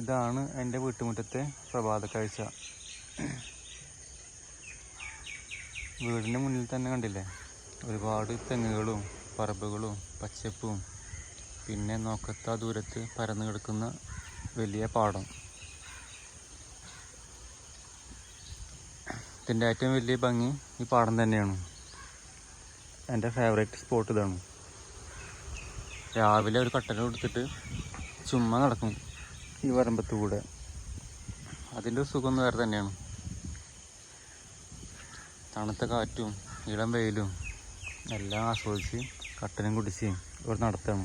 ഇതാണ് എന്റെ വീട്ടുമുറ്റത്തെ പ്രഭാത കാഴ്ച. വീടിന്റെ മുന്നിൽ തന്നെ കണ്ടില്ലേ? ഒരുപാട് തെങ്ങുകളും പറമ്പുകളും പച്ചപ്പും പിന്നെ നോക്കത്ത ദൂരത്ത് പരന്നു കിടക്കുന്ന വലിയ പാടം. ഇതിന്റെ ഏറ്റവും വലിയ ഭംഗി ഈ പാടം തന്നെയാണ്. എന്റെ ഫേവറേറ്റ് സ്പോട്ട് ഇതാണ്. രാവിലെ ഒരു കട്ടൻ കൊടുത്തിട്ട് ചുമ്മാ നടക്കും. ഈ വരമ്പത്ത് കൂടെ അതിന്റെ സുഖം വേറെ തന്നെയാണ്. തണുത്ത കാറ്റും ഇളം വെയിലും എല്ലാം ആസ്വദിച്ച് കട്ടനും കുടിച്ച് ഇവിടെ നടത്താണ്.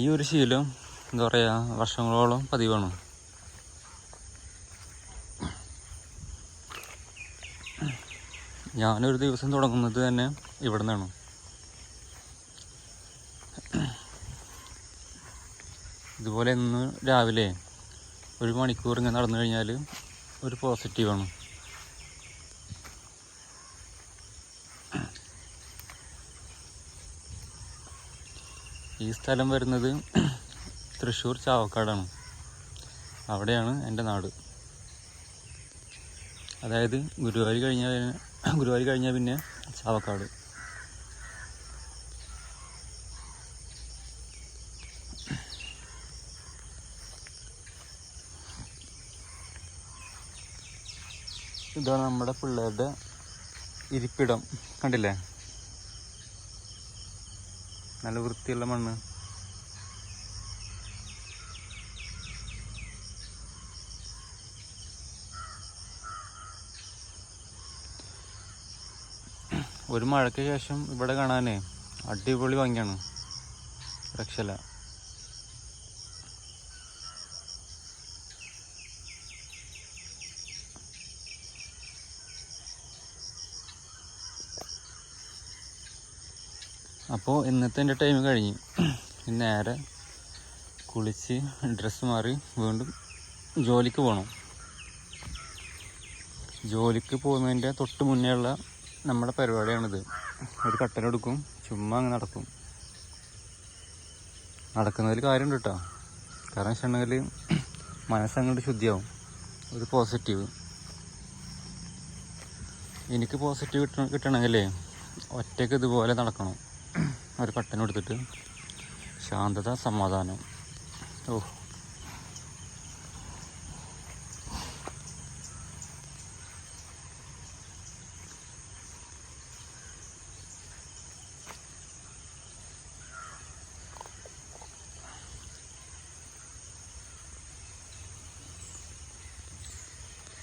ഈ ഒരു ശീലം എന്താ പറയുക വർഷങ്ങളോളം പതിവാണ്. ഞാനൊരു ദിവസം തുടങ്ങുന്നത് തന്നെ ഇവിടെ നിന്നാണ് ഇതുപോലെ ഇന്ന് രാവിലെ ഒരു മണിക്കൂർ ഇങ്ങനെ നടന്നു കഴിഞ്ഞാൽ ഒരു പോസിറ്റീവാണ് ഈ സ്ഥലം വരുന്നത് തൃശ്ശൂർ ചാവക്കാടാണ്. അവിടെയാണ് എന്റെ നാട്. അതായത് ഗുരുവായൂർ കഴിഞ്ഞാൽ ഗുരുവായൂർ കഴിഞ്ഞാൽ പിന്നെ ചാവക്കാട്. ഇതാണ് നമ്മുടെ പിള്ളേരുടെ ഇരിപ്പിടം. കണ്ടില്ലേ? നല്ല വൃത്തിയുള്ള മണ്ണ്. ഒരു മഴയ്ക്ക് ശേഷം ഇവിടെ കാണാനേ അടിപൊളി ഭംഗിയാണ്. രക്ഷല അപ്പോൾ ഇന്നത്തെ എന്റെ ടൈം കഴിഞ്ഞു. നേരെ കുളിച്ച് ഡ്രസ്സ് മാറി വീണ്ടും ജോലിക്ക് പോകണം ജോലിക്ക് പോകുന്നതിന്റെ തൊട്ട് മുന്നേ ഉള്ള നമ്മുടെ പരിപാടിയാണിത്. ഒരു കട്ടലെടുക്കും ചുമ്മാ അങ്ങ് നടക്കും. നടക്കുന്നതിൽ കാര്യമുണ്ട് കേട്ടോ കാരണം വെച്ചിട്ടുണ്ടെങ്കിൽ മനസ്സങ്ങോട്ട് ശുദ്ധിയാവും. ഒരു പോസിറ്റീവ് എനിക്ക് പോസിറ്റീവ് കിട്ടണം കിട്ടണമെങ്കിലേ ഒറ്റയ്ക്ക് ഇതുപോലെ നടക്കണം. ഒരു കട്ടൻ എടുത്തിട്ട് ശാന്തത സമാധാനം. ഓ.